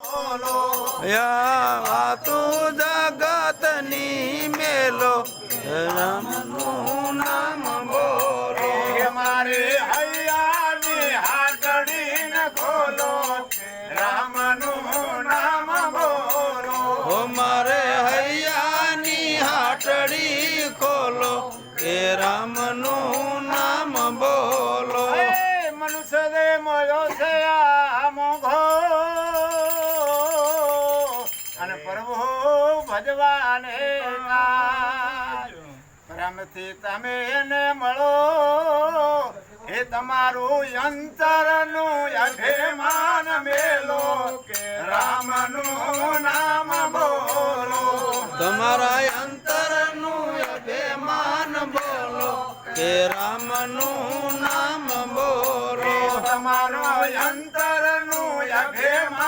યા વાતું જગતની મેલો રામનું નામ બોલો. મારે હૈયાની હાટડી ન ખોલો રામનું નામ બોલો. ઓ મારે હૈયાની હાટડી ખોલો એ રામનું નામ બોલો. હે મનુષ્ય દે મળ્યો છે પ્રભુ ભજવાને પ્રેમથી તમે એને મળો એ તમારું અંતરનું અભિમાન મેલો કે રામનું નામ બોલો. તમારા અંતરનું અભિમાન બોલો કે રામનું નામ બોલો. તમારો અંતરનું અભિમાન